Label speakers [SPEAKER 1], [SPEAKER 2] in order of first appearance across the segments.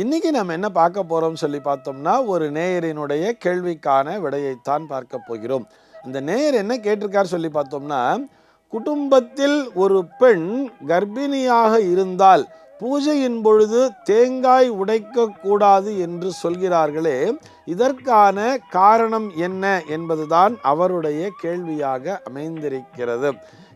[SPEAKER 1] இன்னைக்கு நம்ம என்ன பார்க்க போகிறோம் சொல்லி பார்த்தோம்னா ஒரு நேயரினுடைய கேள்விக்கான விடையைத்தான் பார்க்க போகிறோம். அந்த நேயர் என்ன கேட்டிருக்கார் சொல்லி பார்த்தோம்னா குடும்பத்தில் ஒரு பெண் கர்ப்பிணியாக இருந்தால் பூஜையின் பொழுது தேங்காய் உடைக்கக்கூடாது என்று சொல்கிறார்களே இதற்கான காரணம் என்ன என்பதுதான் அவருடைய கேள்வியாக அமைந்திருக்கிறது.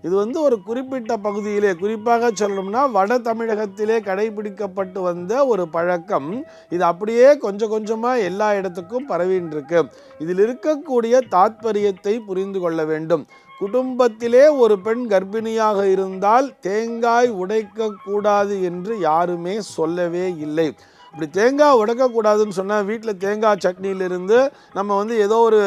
[SPEAKER 1] இது வந்து ஒரு குறிப்பிட்ட பகுதியிலே குறிப்பாக சொல்லணும்னா வட தமிழகத்திலே கடைபிடிக்கப்பட்டு வந்த ஒரு பழக்கம். இது அப்படியே கொஞ்சம் கொஞ்சமாக எல்லா இடத்துக்கும் பரவின்றிருக்கு. இதில் இருக்கக்கூடிய தாத்பரியத்தை புரிந்து கொள்ள வேண்டும். குடும்பத்திலே ஒரு பெண் கர்ப்பிணியாக இருந்தால் தேங்காய் உடைக்கக்கூடாது என்று யாருமே சொல்லவே இல்லை. இப்படி தேங்காய் உடைக்கக்கூடாதுன்னு சொன்னால் வீட்டில் தேங்காய் சட்னியிலிருந்து நம்ம வந்து ஏதோ ஒரு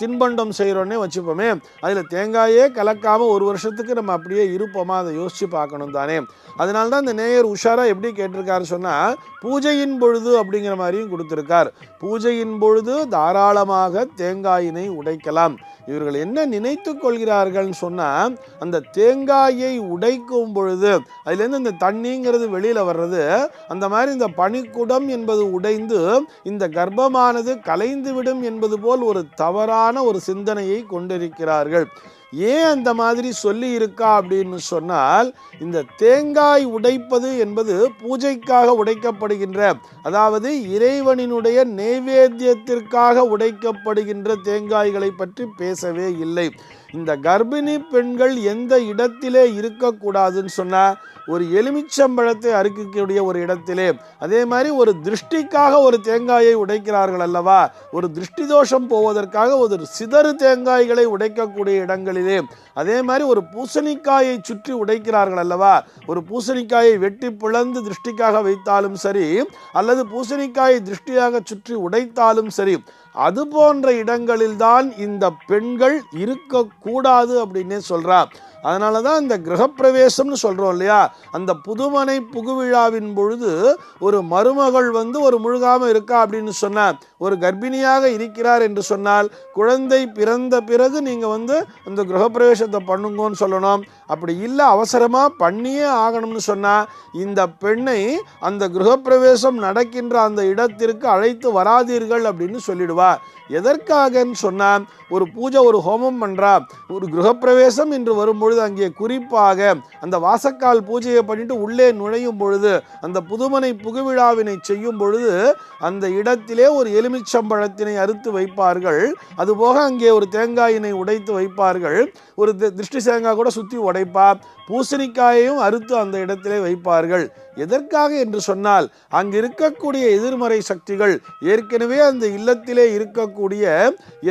[SPEAKER 1] தின்பண்டம் செய்கிறோன்னே வச்சுப்போமே. அதில் தேங்காயே கலக்காமல் ஒரு வருஷத்துக்கு நம்ம அப்படியே இருப்போமா? அதை யோசித்து பார்க்கணும் தானே. அதனால தான் இந்த நேயர் உஷாராக எப்படி கேட்டிருக்காரு சொன்னால் பூஜையின் பொழுது அப்படிங்கிற மாதிரியும் கொடுத்துருக்கார். பூஜையின் பொழுது தாராளமாக தேங்காயினை உடைக்கலாம். இவர்கள் என்ன நினைத்து கொள்கிறார்கள்னு சொன்னால் அந்த தேங்காயை உடைக்கும் பொழுது அதுலேருந்து இந்த தண்ணிங்கிறது வெளியில் வர்றது அந்த மாதிரி இந்த குடம் என்பது உடைந்து இந்த கர்ப்பமானது கலைந்துவிடும் என்பது போல் ஒரு தவறான ஒரு சிந்தனையை கொண்டிருக்கிறார்கள். ஏன் அந்த மாதிரி சொல்லி இருக்கா அப்படின்னு சொன்னால் இந்த தேங்காய் உடைப்பது என்பது பூஜைக்காக உடைக்கப்படுகின்ற அதாவது இறைவனினுடைய நைவேத்தியத்திற்காக உடைக்கப்படுகின்ற தேங்காய்களை பற்றி பேசவே இல்லை. இந்த கர்ப்பிணி பெண்கள் எந்த இடத்திலே இருக்கக்கூடாதுன்னு சொன்னால் ஒரு எலுமிச்சம்பழத்தை அறுக்கக்கூடிய ஒரு இடத்திலே. அதே மாதிரி ஒரு திருஷ்டிக்காக ஒரு தேங்காயை உடைக்கிறார்கள் அல்லவா? ஒரு திருஷ்டி தோஷம் போவதற்காக ஒரு சிதறு தேங்காய்களை உடைக்கக்கூடிய இடங்களில் அதே மாதிரி ஒரு பூசணிக்காயை சுற்றி உடைக்கிறார்கள் அல்லவா? ஒரு பூசணிக்காயை வெட்டி பிளந்து திருஷ்டிக்காக வைத்தாலும் சரி அல்லது பூசணிக்காயை திருஷ்டியாக சுற்றி உடைத்தாலும் சரி அது போன்ற இடங்களில்தான் இந்த பெண்கள் இருக்கக்கூடாது அப்படின்னே சொல்கிறார் அதனால தான் இந்த கிரகப்பிரவேசம்னு சொல்கிறோம் இல்லையா? அந்த புதுமனை புகுவிழாவின் பொழுது ஒரு மருமகள் வந்து ஒரு முழுகாமல் இருக்கா அப்படின்னு சொன்னால் ஒரு கர்ப்பிணியாக இருக்கிறார் என்று சொன்னால் குழந்தை பிறந்த பிறகு நீங்கள் வந்து இந்த கிரகப்பிரவேசத்தை பண்ணுங்கன்னு சொல்லணும். அப்படி இல்லை அவசரமாக பண்ணியே ஆகணும்னு சொன்னால் இந்த பெண்ணை அந்த கிரகப்பிரவேசம் நடக்கின்ற அந்த இடத்திற்கு அழைத்து வராதீர்கள் அப்படின்னு சொல்லிடுவார் எதற்காகன்னு சொன்னால் ஒரு பூஜை ஒரு ஹோமம் பண்ணுறா ஒரு கிரகப்பிரவேசம் என்று வரும்பொழுது அங்கே குறிப்பாக அந்த வாசக்கால் பூஜையை பண்ணிட்டு உள்ளே நுழையும் பொழுது அந்த புதுமனை புகுவிழாவினை செய்யும் பொழுது அந்த இடத்திலே ஒரு எலுமிச்சம்பழத்தினை அறுத்து வைப்பார்கள். அதுபோக அங்கே ஒரு தேங்காயினை உடைத்து வைப்பார்கள். ஒரு தி- திருஷ்டி தேங்காய் கூட சுற்றி உடைப்பா. பூசணிக்காயையும் அறுத்து அந்த இடத்திலே வைப்பார்கள். எதற்காக என்று சொன்னால் அங்கு இருக்கக்கூடிய எதிர்மறை சக்திகள் ஏற்கனவே அந்த இல்லத்திலே இருக்கக்கூடிய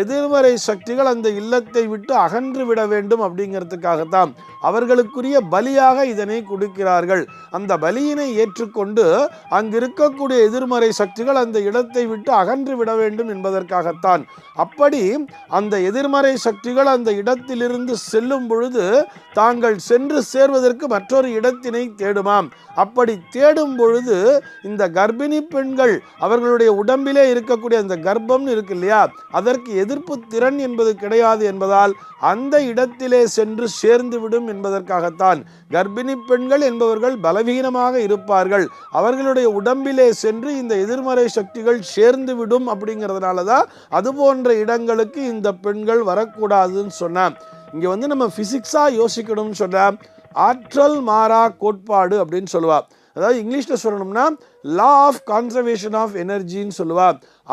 [SPEAKER 1] எதிர்மறை சக்திகள் அந்த இல்லத்தை விட்டு அகன்று விட வேண்டும் அப்படிங்கிறதுக்காகத்தான். அவர்களுக்குரிய பலியாக இதனை கொடுக்கிறார்கள். அந்த பலியினை ஏற்றுக்கொண்டு அங்கு இருக்கக்கூடிய எதிர்மறை சக்திகள் அந்த இடத்தை விட்டு அகன்று விட வேண்டும் என்பதற்காகத்தான். அப்படி அந்த எதிர்மறை சக்திகள் அந்த இடத்திலிருந்து செல்லும் பொழுது தாங்கள் சென்று சேர்வதற்கு மற்றொரு இடத்தினை தேடுமாம். அப்படி தேடும் பொழுது இந்த கர்ப்பிணி பெண்கள் அவர்களுடைய உடம்பிலே இருக்கக்கூடிய அந்த கர்ப்பம்னு இருக்கு இல்லையா? அதற்கு எதிர்ப்பு திறன் என்பது கிடையாது என்பதால் அந்த இடத்திலே சென்று சேர்ந்து விடும் என்பதற்காகத்தான் கர்ப்பிணி பெண்கள் என்பவர்கள் பலவீனமாக இருப்பார்கள். அவர்களுடைய உடம்பிலே சென்று இந்த எதிர்மறை சக்திகள் சேர்ந்து விடும் அப்படிங்கிறதுனால தான் அது போன்ற இடங்களுக்கு இந்த பெண்கள் வரக்கூடாதுன்னு சொன்னேன். இங்கே வந்து நம்ம ஃபிசிக்ஸாக யோசிக்கணும்னு சொன்னால் ஆற்றல் மாறா கோட்பாடு அப்படின்னு சொல்லுவாள் அதாவது இங்கிலீஷில் சொல்லணும்னா லா ஆஃப் கான்சர்வேஷன் ஆஃப் எனர்ஜின்னு சொல்லுவா.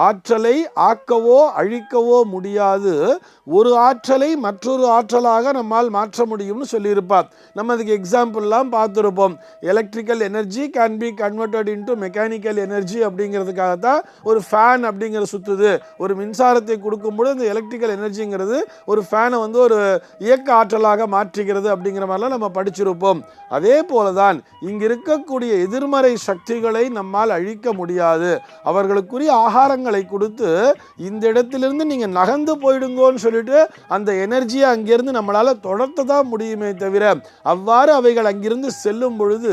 [SPEAKER 1] ஆற்றலை ஆக்கவோ அழிக்கவோ முடியாது. ஒரு ஆற்றலை மற்றொரு ஆற்றலாக நம்மால் மாற்ற முடியும்னு சொல்லியிருப்பார். நம்ம அதுக்கு எக்ஸாம்பிள்லாம் பார்த்துருப்போம். Electrical energy can be converted into mechanical energy அப்படிங்கிறதுக்காகத்தான் ஒரு ஃபேன் அப்படிங்கிற சுற்றுது ஒரு மின்சாரத்தை கொடுக்கும்போது அந்த எலக்ட்ரிக்கல் எனர்ஜிங்கிறது ஒரு ஃபேனை வந்து ஒரு இயக்க ஆற்றலாக மாற்றுகிறது அப்படிங்கிற மாதிரிலாம் நம்ம படிச்சிருப்போம். அதே போல தான் இங்கே இருக்கக்கூடிய எதிர்மறை சக்திகளை நம்மால் அழிக்க முடியாது. அவர்களுக்குரிய ஆகாரங்களை கொடுத்து இந்த இடத்திலிருந்து நீங்கள் நகர்ந்து போயிடுங்கோன்னு சொல்லிட்டு அந்த எனர்ஜியை அங்கேருந்து நம்மளால் தொடர்த்த தான் முடியுமே தவிர அவ்வாறு அவைகள் அங்கிருந்து செல்லும் பொழுது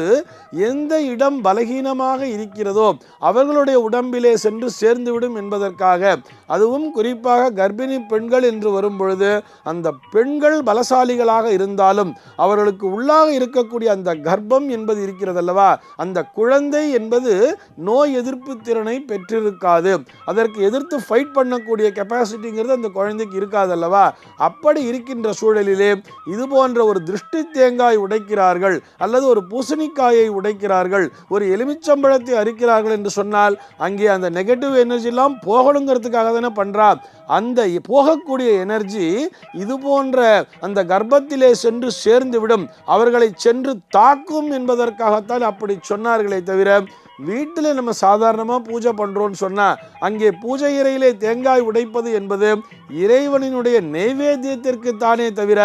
[SPEAKER 1] எந்த இடம் பலகீனமாக இருக்கிறதோ அவர்களுடைய உடம்பிலே சென்று சேர்ந்துவிடும் என்பதற்காக அதுவும் குறிப்பாக கர்ப்பிணி பெண்கள் என்று வரும் பொழுது அந்த பெண்கள் பலசாலிகளாக இருந்தாலும் அவர்களுக்கு உள்ளாக இருக்கக்கூடிய அந்த கர்ப்பம் என்பது இருக்கிறதல்லவா? அந்த குழந்தை என்பது நோய் எதிர்ப்பு திறனை பெற்றிருக்காது. அதற்கு எதிர்த்து ஃபைட் பண்ணக்கூடிய கெப்பாசிட்டிங்கிறது அந்த குழந்தைக்கு இருக்காது அல்லவா அப்படி இருக்கின்ற சூழலிலே இது போன்ற ஒரு திருஷ்டி தேங்காய் உடைக்கிறார்கள் அல்லது ஒரு பூசணிக்காயை உடைக்கிறார்கள் ஒரு எலுமிச்சம்பழத்தை அரிக்கிறார்கள் என்று சொன்னால் அங்கே அந்த நெகட்டிவ் எனர்ஜிலாம் போகணுங்கிறதுக்காக தானே பண்ணுறா அந்த போகக்கூடிய எனர்ஜி இது போன்ற அந்த கர்ப்பத்திலே சென்று சேர்ந்துவிடும் அவர்களை சென்று தாக்கும் என்பதற்காகத்தான் அப்படி சொன்னார்களே தவிர வீட்டில் நம்ம சாதாரணமாக பூஜை பண்ணுறோன்னு சொன்னால் அங்கே பூஜை இறையிலே தேங்காய் உடைப்பது என்பது இறைவனினுடைய நைவேத்தியத்திற்கு தானே தவிர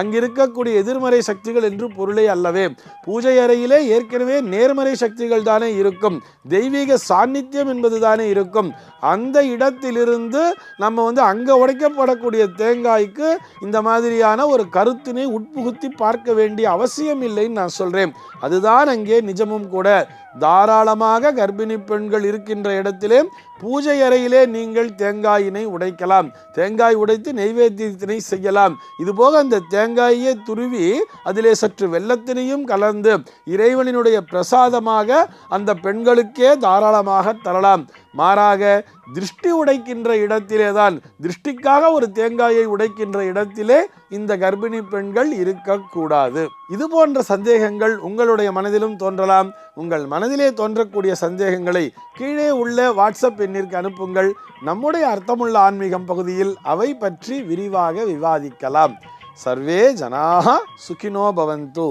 [SPEAKER 1] அங்கே இருக்கக்கூடிய எதிர்மறை சக்திகள் என்று பொருளே அல்லவே. பூஜை அறையிலே ஏற்கனவே நேர்மறை சக்திகள் தானே இருக்கும். தெய்வீக சாநித்தியம் என்பது தானே இருக்கும். அந்த இடத்திலிருந்து நம்ம வந்து அங்கே உடைக்கப்படக்கூடிய தேங்காய்க்கு இந்த மாதிரியான ஒரு கருத்தினை உட்புகுத்தி பார்க்க வேண்டிய அவசியம் இல்லைன்னு நான் சொல்கிறேன் அதுதான் அங்கே நிஜமும் கூட. தாராளமாக கர்ப்பிணி பெண்கள் இருக்கின்ற இடத்திலே பூஜை அறையிலே நீங்கள் தேங்காயினை உடைக்கலாம். தேங்காய் உடைத்து நெய்வேத்தியத்தினை செய்யலாம். இதுபோக அந்த தேங்காயை துருவி அதிலே சற்று வெள்ளத்தினையும் கலந்து இறைவனினுடைய பிரசாதமாக அந்த பெண்களுக்கே தாராளமாக தரலாம். மாறாக திருஷ்டி உடைக்கின்ற இடத்திலே தான் திருஷ்டிக்காக ஒரு தேங்காயை உடைக்கின்ற இடத்திலே இந்த கர்ப்பிணி பெண்கள் இருக்கக்கூடாது. இது போன்ற சந்தேகங்கள் உங்களுடைய மனதிலும் தோன்றலாம். உங்கள் மனதிலே தோன்றக்கூடிய சந்தேகங்களை கீழே உள்ள வாட்ஸ்அப் எண்ணிற்கு அனுப்புங்கள். நம்முடைய அர்த்தமுள்ள ஆன்மீகம் பகுதியில் அவை பற்றி விரிவாக விவாதிக்கலாம். சர்வே ஜனாக சுகினோ பவந்து.